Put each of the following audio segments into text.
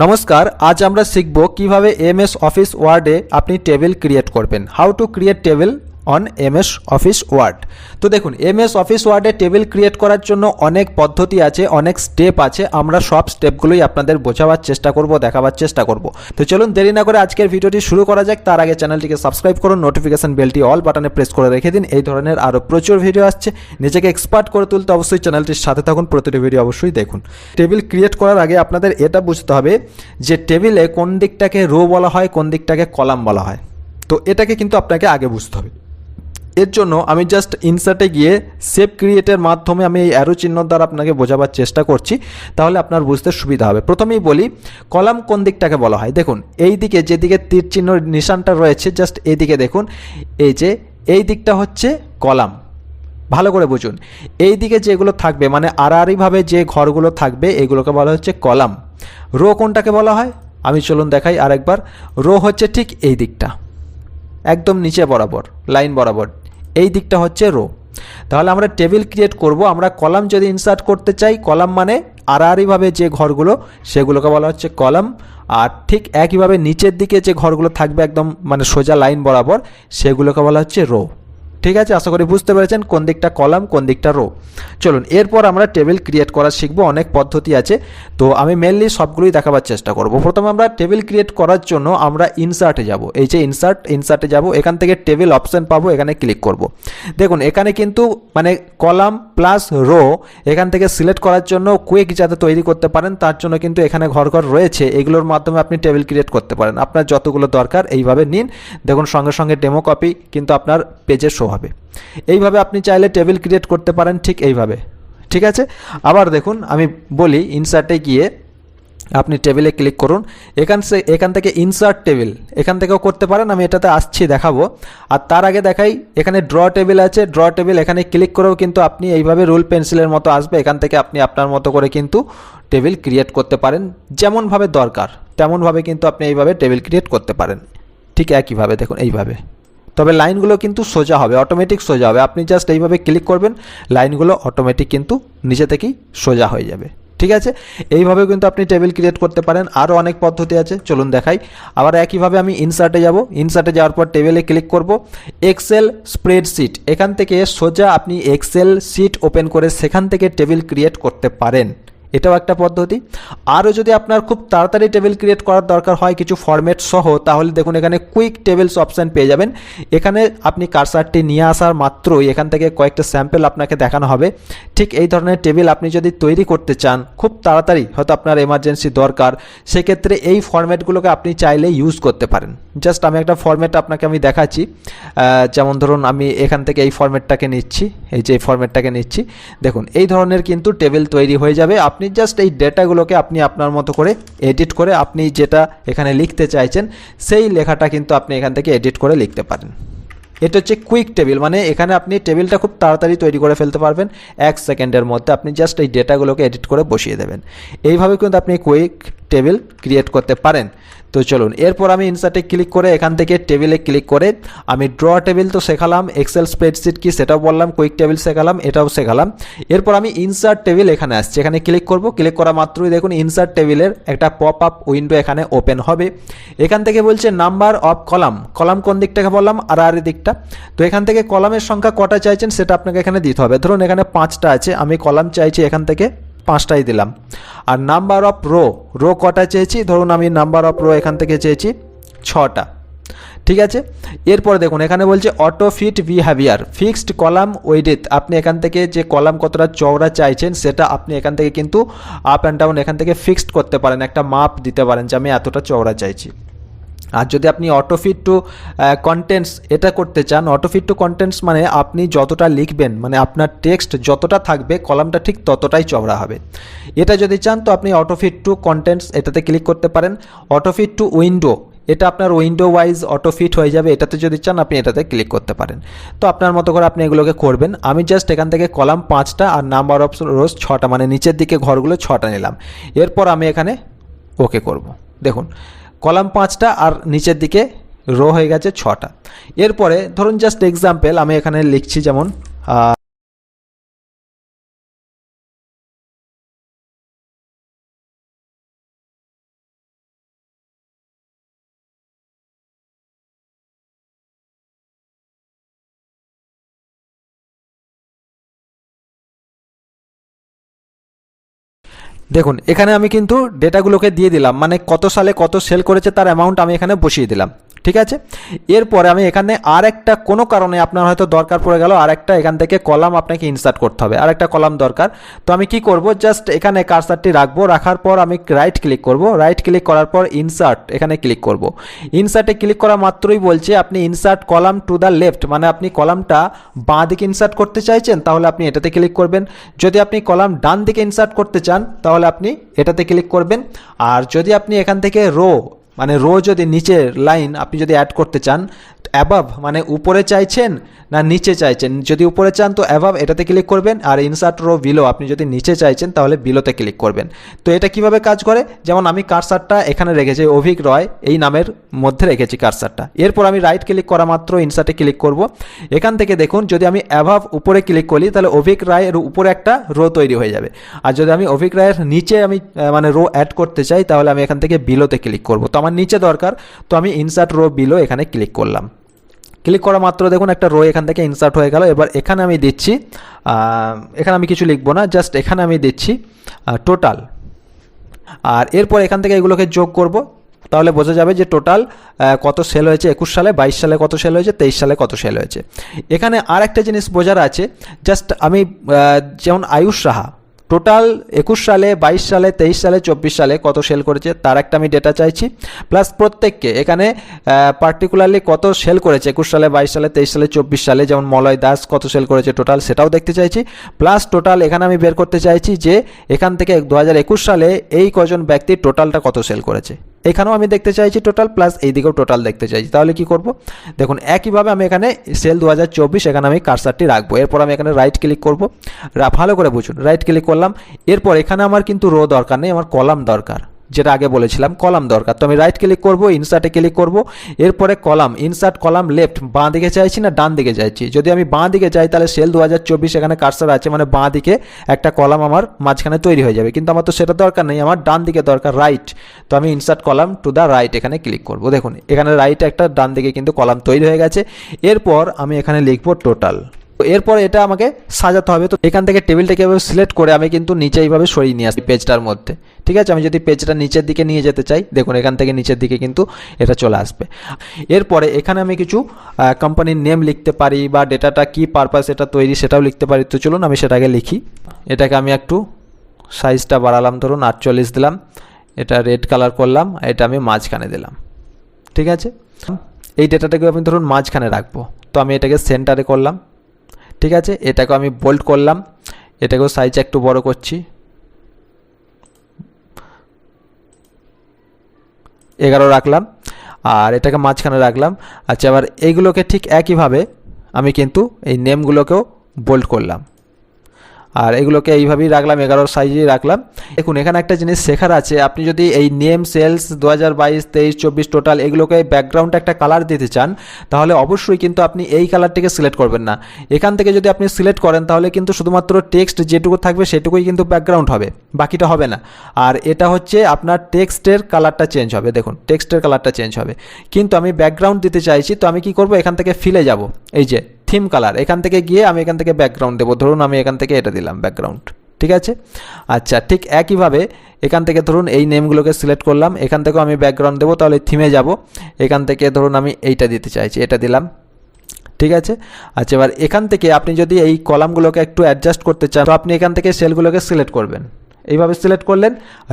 নমস্কার, আজ আমরা শিখব কীভাবে এমএস অফিস ওয়ার্ডে আপনি টেবিল ক্রিয়েট করবেন। How to create table on MS Office Word তো দেখুন এমএস অফিস ওয়ার্ডে টেবিল ক্রিয়েট করার জন্য অনেক পদ্ধতি আছে, অনেক স্টেপ আছে। আমরা সব স্টেপগুলোই আপনাদের বোঝাবার চেষ্টা করব, দেখাবার চেষ্টা করব। তো চলুন দেরি না করে আজকের ভিডিওটি শুরু করা যাক। তার আগে চ্যানেলটিকে সাবস্ক্রাইব করুন নোটিফিকেশন বেলটি অল বাটনে প্রেস করে রেখে দিন। এই ধরনের আরও প্রচুর ভিডিও আসছে। নিজেকে এক্সপার্ট করে তুলতে অবশ্যই চ্যানেলটির সাথে থাকুন, প্রতিটি ভিডিও অবশ্যই দেখুন। টেবিল ক্রিয়েট করার আগে আপনাদের এটা বুঝতে হবে যে টেবিলে কোন দিকটাকে রো বলা হয়, কোন দিকটাকে কলাম বলা হয়। তো এটাকে কিন্তু আপনাকে আগে বুঝতে হবে। এর জন্য আমি জাস্ট ইনসার্টে গিয়ে সেভ ক্রিয়েটের মাধ্যমে আমি এই অ্যারো চিহ্ন দ্বারা আপনাকে বোঝাবার চেষ্টা করছি, তাহলে আপনার বুঝতে সুবিধা হবে। প্রথমেই বলি, কলাম কোন দিকটাকে বলা হয়? দেখুন, এই দিকে যেদিকে তীর চিহ্ন নিশানটা রয়েছে জাস্ট এইদিকে দেখুন, এই যে, এই দিকটা হচ্ছে কলাম। ভালো করে বুঝুন। এই দিকে যেগুলো থাকবে মানে আড়াআড়িভাবে যে ঘরগুলো থাকবে, এগুলোকে বলা হচ্ছে কলাম। রো কোনটাকে বলা হয়? আমি চলুন দেখাই আরেকবার। রো হচ্ছে ঠিক এই দিকটা। একদম নিচে বরাবর, লাইন বরাবর। এই দিকটা হচ্ছে রো তাহলে আমরা টেবিল ক্রিয়েট করব। আমরা কলাম যদি ইনসার্ট করতে চাই কলাম মানে আড়াআড়িভাবে যে ঘরগুলো, সেগুলোকে বলা হচ্ছে কলাম আর ঠিক একইভাবে নিচের দিকে যে ঘরগুলো থাকবে একদম মানে সোজা লাইন বরাবর, সেগুলোকে বলা হচ্ছে রো ঠিক আছে? আশা করি বুঝতে পেরেছেন কোন দিকটা কলাম, কোন দিকটা রো। চলুন, এরপর আমরা টেবিল ক্রিয়েট করা শিখব, অনেক পদ্ধতি আছে। তো আমি মেনলি সবগুলোই দেখাবার চেষ্টা করব। প্রথমে আমরা টেবিল ক্রিয়েট করার জন্য আমরা ইনসার্টে যাব। এই যে ইনসার্ট ইনসার্টে যাব। এখান থেকে টেবিল অপশন পাবো, এখানে ক্লিক করব। দেখুন, এখানে কিন্তু মানে কলাম প্লাস রো এখান থেকে সিলেক্ট করার জন্য কুইক যাতে তৈরি করতে পারেন, তার জন্য কিন্তু এখানে ঘর ঘর রয়েছে। এগুলোর মাধ্যমে আপনি টেবিল ক্রিয়েট করতে পারেন। আপনার যতগুলো দরকার, এইভাবে নিন। দেখুন, সঙ্গে সঙ্গে ডেমো কপি কিন্তু আপনার পেজে শো হবে। এইভাবে আপনি চাইলে টেবিল ক্রিয়েট করতে পারেন ঠিক এইভাবে। ঠিক আছে? আবার দেখুন, আমি বলি ইনসার্টে গিয়ে আপনি টেবিলে ক্লিক করুন। এখান এখান থেকে ইনসার্ট টেবিল এখান থেকেও করতে পারেন, আমি এটাতে আসছি, দেখাবো। আর তার আগে দেখাই, এখানে ড্র টেবিল আছে ড্র টেবিল এখানে ক্লিক করেও কিন্তু আপনি এইভাবে রুল পেন্সিলের মতো আসবে। এখান থেকে আপনি আপনার মতো করে কিন্তু টেবিল ক্রিয়েট করতে পারেন, যেমনভাবে দরকার, তেমনভাবে কিন্তু আপনি এইভাবে টেবিল ক্রিয়েট করতে পারেন। ঠিক একইভাবে, দেখুন, এইভাবে। তবে লাইনগুলো কিন্তু সোজা হবে অটোমেটিক সোজা হবে। আপনি জাস্ট এইভাবে ক্লিক করবেন, লাইনগুলো অটোমেটিক কিন্তু নিজে থেকেই সোজা হয়ে যাবে। ঠিক আছে? এইভাবেও কিন্তু আপনি টেবিল ক্রিয়েট করতে পারেন। আরও অনেক পদ্ধতি আছে, চলুন দেখাই। আবার একইভাবে আমি ইনসার্টে যাব। ইনসার্টে যাওয়ার পর টেবিলে ক্লিক করব। এক্সেল স্প্রেডশিট এখান থেকে সোজা আপনি এক্সেল শিট ওপেন করে সেখান থেকে টেবিল ক্রিয়েট করতে পারেন। এটাও একটা পদ্ধতি। আরও যদি আপনার খুব তাড়াতাড়ি টেবিল ক্রিয়েট করার দরকার হয় কিছু ফরম্যাট সহ, তাহলে দেখুন এখানে কুইক টেবিলস অপশান পেয়ে যাবেন। এখানে আপনি কারসারটি নিয়ে আসার মাত্রই এখান থেকে কয়েকটা স্যাম্পেল আপনাকে দেখানো হবে। ঠিক এই ধরনের টেবিল আপনি যদি তৈরি করতে চান, খুব তাড়াতাড়ি হয়তো আপনার এমার্জেন্সি দরকার। সেক্ষেত্রে এই ফরম্যাটগুলোকে আপনি চাইলে ইউজ করতে পারেন। জাস্ট আমি একটা ফরম্যাট আপনাকে আমি দেখাচ্ছি। যেমন ধরুন আমি এখান থেকে এই ফরম্যাটটাকে নিচ্ছি, এই যে এই নিচ্ছি। দেখুন, এই ধরনের কিন্তু টেবিল তৈরি হয়ে যাবে। আপনি জাস্ট এই ডেটাগুলোকে আপনি আপনার মতো করে এডিট করে আপনি যেটা এখানে লিখতে চাইছেন, সেই লেখাটা কিন্তু আপনি এখান থেকে এডিট করে লিখতে পারেন। এটা হচ্ছে কুইক টেবিল মানে এখানে আপনি টেবিলটা খুব তাড়াতাড়ি তৈরি করে ফেলতে পারবেন। এক সেকেন্ডের মধ্যে আপনি জাস্ট এই ডেটাগুলোকে এডিট করে বসিয়ে দেবেন। এইভাবে কিন্তু আপনি কুইক টেবিল ক্রিয়েট করতে পারেন। তো চলুন, এরপর আমি ইনসার্টে ক্লিক করে এখান থেকে টেবিলে ক্লিক করে আমি ড্র টেবিল তো শেখালাম এক্সেল স্প্রেডশিট কি সেটাও বললাম কুইক টেবিল শেখালাম, এটাও শেখালাম। এরপর আমি ইনসার্ট টেবিল এখানে আসছি, এখানে ক্লিক করব ক্লিক করা মাত্রই দেখুন ইনসার্ট টেবিলের একটা পপ আপ উইন্ডো এখানে ওপেন হবে। এখান থেকে বলছে নাম্বার অফ কলাম কলাম কোন দিকটাকে বললাম? আর আর দিকটা। তো এখান থেকে কলামের সংখ্যা কটা চাইছেন সেটা আপনাকে এখানে দিতে হবে। ধরুন এখানে পাঁচটা আছে, আমি কলাম চাইছি এখান থেকে পাঁচটাই দিলাম। আর নাম্বার অফ রো রো কটা চেয়েছি? ধরুন আমি নাম্বার অফ রো এখান থেকে চেয়েছি ছটা। ঠিক আছে? এরপর দেখুন, এখানে বলছে auto fit behaviour fixed column width আপনি এখান থেকে যে কলাম কতটা চওড়া চাইছেন, সেটা আপনি এখান থেকে কিন্তু আপ অ্যান্ড ডাউন এখান থেকে ফিক্সড করতে পারেন, একটা মাপ দিতে পারেন যে আমি এতটা চওড়া চাইছি। আর যদি আপনি অটোফিট টু কন্টেন্টস এটা করতে চান অটোফিট টু কন্টেন্টস মানে আপনি যতটা লিখবেন মানে আপনার টেক্সট যতটা থাকবে, কলামটা ঠিক ততটাই চওড়া হবে। এটা যদি চান তো আপনি অটোফিট টু কন্টেন্টস এটাতে ক্লিক করতে পারেন। অটোফিট টু উইন্ডো এটা আপনার উইন্ডো ওয়াইজ অটো ফিট হয়ে যাবে। এটাতে যদি চান আপনি এটাতে ক্লিক করতে পারেন। তো আপনার মতো করে আপনি এগুলোকে করবেন। আমি জাস্ট এখান থেকে কলাম পাঁচটা আর নাম্বার অফ রোজ ছটা মানে নিচের দিকে ঘরগুলো ছটা নিলাম। এরপর আমি এখানে ওকে করব। দেখুন কলাম পাঁচটা আর নিচের দিকে রো হয়ে গেছে ছটা। এরপরে ধরুন জাস্ট এক্সাম্পল আমি এখানে লিখছি যেমন দেখুন, এখানে আমি কিন্তু ডেটাগুলোকে দিয়ে দিলাম মানে কত সালে কত সেল করেছে তার অ্যামাউন্ট আমি এখানে বসিয়ে দিলাম। ঠিক আছে? এরপরে আমি এখানে আর একটা কোনো কারণে আপনার হয়তো দরকার পড়ে গেল আর একটা এখান থেকে কলাম আপনাকে ইনসার্ট করতে হবে। আর একটা কলাম দরকার। তো আমি কি করব? জাস্ট এখানে কারসারটি রাখব। রাখার পর আমি রাইট ক্লিক করব। রাইট ক্লিক করার পর ইনসার্ট এখানে ক্লিক করব। ইনসার্টে ক্লিক করা মাত্রই বলছে আপনি insert column to the left মানে আপনি কলামটা বাঁ দিকে ইনসার্ট করতে চাইছেন, তাহলে আপনি এটাতে ক্লিক করবেন। যদি আপনি কলাম ডান দিকে ইনসার্ট করতে চান, তাহলে আপনি এটাতে ক্লিক করবেন। আর যদি আপনি এখান থেকে রো মানে রো যদি নিচের লাইন আপনি যদি অ্যাড করতে চান অ্যাবাভ মানে উপরে চাইছেন না নিচে চাইছেন? যদি উপরে চান তো অ্যাবাভ এটাতে ক্লিক করবেন, আর ইনসার্ট রো বিলো আপনি যদি নিচে চাইছেন তাহলে বিলোতে ক্লিক করবেন। তো এটা কীভাবে কাজ করে? যেমন আমি কারসারটা এখানে রেখেছি, অভিক রয়, এই নামের মধ্যে রেখেছি কারসারটা এরপর আমি রাইট ক্লিক করা মাত্র ইনসার্টে ক্লিক করব। এখান থেকে দেখুন, যদি আমি অ্যাভাব উপরে ক্লিক করি, তাহলে অভিক রায়ের উপরে একটা রো তৈরি হয়ে যাবে। আর যদি আমি অভিক রায়ের নিচে আমি মানে রো অ্যাড করতে চাই, তাহলে আমি এখান থেকে বিলোতে ক্লিক করব। তো আমার নিচে দরকার, তো আমি ইনসার্ট রো বিলো এখানে ক্লিক করলাম। ক্লিক করা মাত্র দেখুন একটা রো এখান থেকে ইনসার্ট হয়ে গেল। এবার এখানে আমি দিচ্ছি এখানে আমি কিছু লিখব না জাস্ট এখানে আমি দিচ্ছি টোটাল আর এরপর এখান থেকে এগুলোকে যোগ করব। তাহলে বোঝা যাবে যে টোটাল কত সেল হয়েছে একুশ সালে, বাইশ সালে কত সেল হয়েছে, তেইশ সালে কত সেল হয়েছে। এখানে আর একটা জিনিস বোঝার আছে জাস্ট আমি যেমন আয়ুষ সাহা টোটাল একুশ সালে, বাইশ সালে, তেইশ সালে, চব্বিশ সালে কত সেল করেছে, তার একটা আমি ডেটা চাইছি। প্লাস প্রত্যেককে, এখানে পার্টিকুলারলি কত সেল করেছে, একুশ সালে, বাইশ সালে, তেইশ সালে, চব্বিশ সালে, যেমন মলয় দাস কত সেল করেছে টোটাল সেটাও দেখতে চাইছি। প্লাস টোটাল এখানে আমি বের করতে চাইছি যে, এখান থেকে দু হাজার একুশ সালে এই কজন ব্যক্তি টোটালটা কত সেল করেছে। এখানেও আমি দেখতে চাইছি টোটাল প্লাস এই দিকেও টোটাল দেখতে চাইছি। তাহলে কি করব? দেখুন, একইভাবে আমি এখানে সেল দু হাজার চব্বিশ, এখানে আমি কারসারটি রাখব। এরপর আমি এখানে রাইট ক্লিক করব। ভালো করে বুঝুন। রাইট ক্লিক করলাম। এরপর এখানে আমার কিন্তু রো দরকার নেই, আমার কলাম দরকার। যেটা আগে বলেছিলাম, কলাম দরকার। তো আমি রাইট ক্লিক করব ইনসার্টে ক্লিক করব। এরপরে কলাম ইনসার্ট কলাম লেফট বাঁ দিকে চাইছি না ডান দিকে চাইছি? যদি আমি বাঁ দিকে যাই, তাহলে সেল দু হাজার চব্বিশ এখানে কারসার আছে মানে বাঁ দিকে একটা কলাম আমার মাঝখানে তৈরি হয়ে যাবে। কিন্তু আমার তো সেটা দরকার নেই, আমার ডান দিকে দরকার রাইট তো আমি insert column to the right এখানে ক্লিক করব। দেখুন, এখানে রাইট একটা ডান দিকে কিন্তু কলাম তৈরি হয়ে গেছে। এরপর আমি এখানে লিখব টোটাল এরপর এটা আমাকে সাজাতে হবে। তো এখান থেকে টেবিলটাকে এভাবে সিলেক্ট করে আমি কিন্তু নিচে এইভাবে সরিয়ে নিয়ে আসি পেজটার মধ্যে। ঠিক আছে? আমি যদি পেজটা নিচের দিকে নিয়ে যেতে চাই, দেখুন এখান থেকে নিচের দিকে কিন্তু এটা চলে আসবে। এরপরে এখানে আমি কিছু কোম্পানির নেম লিখতে পারি বা ডেটাটা কী পারপাস এটা তৈরি সেটাও লিখতে পারি। তো চলুন আমি সেটাকে লিখি। এটাকে আমি একটু সাইজটা বাড়ালাম। ধরুন আটচল্লিশ দিলাম, এটা রেড কালার করলাম, এটা আমি মাঝখানে দিলাম। ঠিক আছে? এই ডেটাটাকে আমি ধরুন মাঝখানে রাখব। তো আমি এটাকে সেন্টারে করলাম। ঠিক আছে? এটাকে আমি বোল্ড করলাম। এটাকেও সাইজ একটু বড় করছি। এগারো রাখলাম। আর এটাকে মাঝখানে রাখলাম। আচ্ছা আবার এইগুলোকে ঠিক একইভাবে আমি কিন্তু এই নেমগুলোকেও বোল্ড করলাম। আর এগুলোকে এইভাবেই রাখলাম, এগারোর সাইজেই রাখলাম। দেখুন, এখানে একটা জিনিস শেখার আছে, আপনি যদি এই নেম সেলস দু হাজার বাইশ, তেইশ, চব্বিশ টোটাল এগুলোকে ব্যাকগ্রাউন্ডে একটা কালার দিতে চান, তাহলে অবশ্যই কিন্তু আপনি এই কালারটিকে সিলেক্ট করবেন না। এখান থেকে যদি আপনি সিলেক্ট করেন, তাহলে কিন্তু শুধুমাত্র টেক্সট যেটুকু থাকবে, সেটুকুই কিন্তু ব্যাকগ্রাউন্ড হবে, বাকিটা হবে না। আর এটা হচ্ছে আপনার টেক্সটের কালারটা চেঞ্জ হবে, দেখুন টেক্সটের কালারটা চেঞ্জ হবে। কিন্তু আমি ব্যাকগ্রাউন্ড দিতে চাইছি, তো আমি কি করব? এখান থেকে ফিলে যাব, এই যে থিম কালার। এখান থেকে গিয়ে আমি এখান থেকে ব্যাকগ্রাউন্ড দেবো। ধরুন আমি এখান থেকে এটা দিলাম ব্যাকগ্রাউন্ড ঠিক আছে? আচ্ছা ঠিক একইভাবে এখান থেকে ধরুন এই নেমগুলোকে সিলেক্ট করলাম। এখান থেকেও আমি ব্যাকগ্রাউন্ড দেবো, তাহলে থিমে যাব। এখান থেকে ধরুন আমি এইটা দিতে চাইছি, এটা দিলাম। ঠিক আছে? আচ্ছা এবার এখান থেকে আপনি যদি এই কলামগুলোকে একটু অ্যাডজাস্ট করতে চান, তো আপনি এখান থেকে সেলগুলোকে সিলেক্ট করবেন। এইভাবে সিলেক্ট করলেন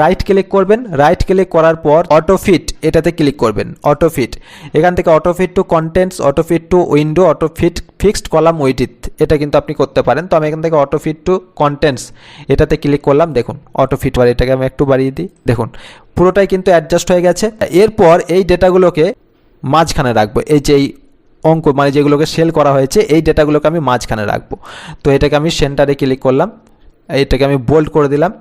রাইট ক্লিক করবেন রাইট ক্লিক করার পর অটো ফিট এটাতে ক্লিক করবেন অটো ফিট এখান থেকে auto fit to contents auto fit to window auto fit fixed column width এটা কিন্তু আপনি করতে পারেন। তো আমি এখান থেকে অটো ফিট টু কন্টেন্টস এটাতে ক্লিক করলাম, দেখুন অটো ফিট আর এটাকে আমি একটু বাড়িয়ে দিই, দেখুন, পুরোটাই কিন্তু অ্যাডজাস্ট হয়ে গেছে। এরপর এই ডেটাগুলোকে মাঝখানে রাখব, এই যে অঙ্ক মানে যেগুলোকে সেল করা হয়েছে, এই ডেটাগুলোকে আমি মাঝখানে রাখব। তো এটাকে আমি সেন্টারে ক্লিক করলাম এটাকে আমি বোল্ড করে দিলাম।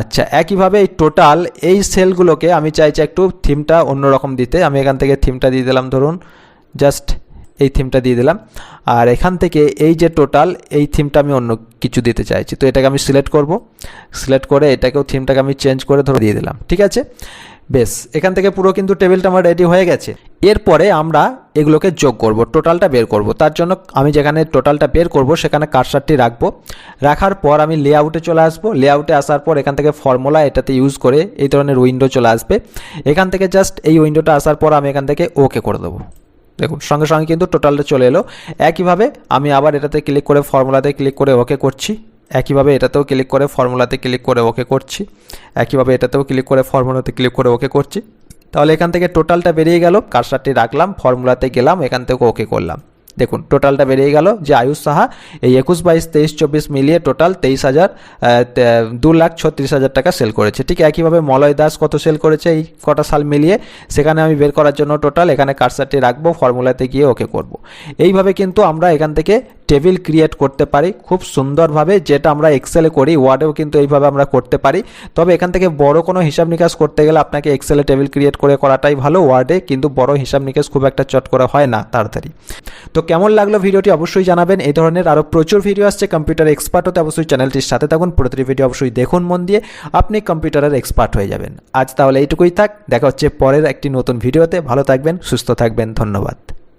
আচ্ছা একইভাবে এই টোটাল এই সেলগুলোকে আমি চাইছি একটু থিমটা অন্যরকম দিতে। আমি এখান থেকে থিমটা দিয়ে দিলাম, ধরুন জাস্ট এই থিমটা দিয়ে দিলাম। আর এখান থেকে এই যে টোটাল এই থিমটা আমি অন্য কিছু দিতে চাইছি। তো এটাকে আমি সিলেক্ট করব। সিলেক্ট করে এটাকেও থিমটাকে আমি চেঞ্জ করে ধরে দিয়ে দিলাম। ঠিক আছে? বেশ, এখান থেকে পুরো কিন্তু টেবিলটা আমার রেডি হয়ে গেছে। এরপরে আমরা এগুলোকে যোগ করব টোটালটা বের করব। তার জন্য আমি যেখানে টোটালটা বের করব, সেখানে কারসারটি রাখব। রাখার পর আমি লেআউটে চলে আসব। লেআউটে আসার পর এখান থেকে ফর্মুলা এটাতে ইউজ করে এই ধরনের উইন্ডো চলে আসবে। এখান থেকে জাস্ট এই উইন্ডোটা আসার পর আমি এখান থেকে ওকে করে দেবো। দেখুন, সঙ্গে সঙ্গে কিন্তু টোটালটা চলে এলো। একইভাবে আমি আবার এটাতে ক্লিক করে ফর্মুলাতে ক্লিক করে ওকে করছি। একইভাবে এটাতেও ক্লিক করে ফর্মুলাতে ক্লিক করে ওকে করছি। একইভাবে এটাতেও ক্লিক করে ফর্মুলাতে ক্লিক করে ওকে করছি। তাহলে এখান থেকে টোটালটা বেরিয়ে গেল কারসারটি রাখলাম ফর্মুলাতে গেলাম, এখান থেকে ওকে করলাম। দেখুন টোটালটা বেরিয়ে গেল যে আয়ুষ সাহা, এই একুশ বাইশ তেইশ চব্বিশ মিলিয়ে টোটাল তেইশ হাজার দু লাখ ছত্রিশ হাজার টাকা সেল করেছে। ঠিক একইভাবে মলয় দাস কত সেল করেছে এই কটা সাল মিলিয়ে, সেখানে আমি বের করার জন্য টোটাল এখানে কারসারটি রাখব ফর্মুলাতে গিয়ে ওকে করব। এইভাবে কিন্তু আমরা এখান থেকে টেবিল ক্রিয়েট করতে পারি, খুব সুন্দরভাবে যেটা আমরা এক্সেলে করি ওয়ার্ডেও কিন্তু এইভাবে আমরা করতে পারি। তবে এখান থেকে বড় কোনো হিসাব নিকাশ করতে গেলে আপনাকে এক্সেলে টেবিল ক্রিয়েট করে করাটাই ভালো ওয়ার্ডে কিন্তু বড় হিসাব নিকাশ খুব একটা চট করে হয় না, তাড়াতাড়ি। তো কেমন লাগল ভিডিওটি অবশ্যই জানাবেন। এই ধরনের আরও প্রচুর ভিডিও আসছে কম্পিউটার এক্সপার্ট হতে। অবশ্যই চ্যানেলটির সাথে থাকুন। প্রতিটি ভিডিও অবশ্যই দেখুন মন দিয়ে। আপনি কম্পিউটারের এক্সপার্ট হয়ে যাবেন। আজ তাহলে এইটুকুই থাক। দেখা হচ্ছে পরের একটি নতুন ভিডিওতে ভালো থাকবেন, সুস্থ থাকবেন। ধন্যবাদ।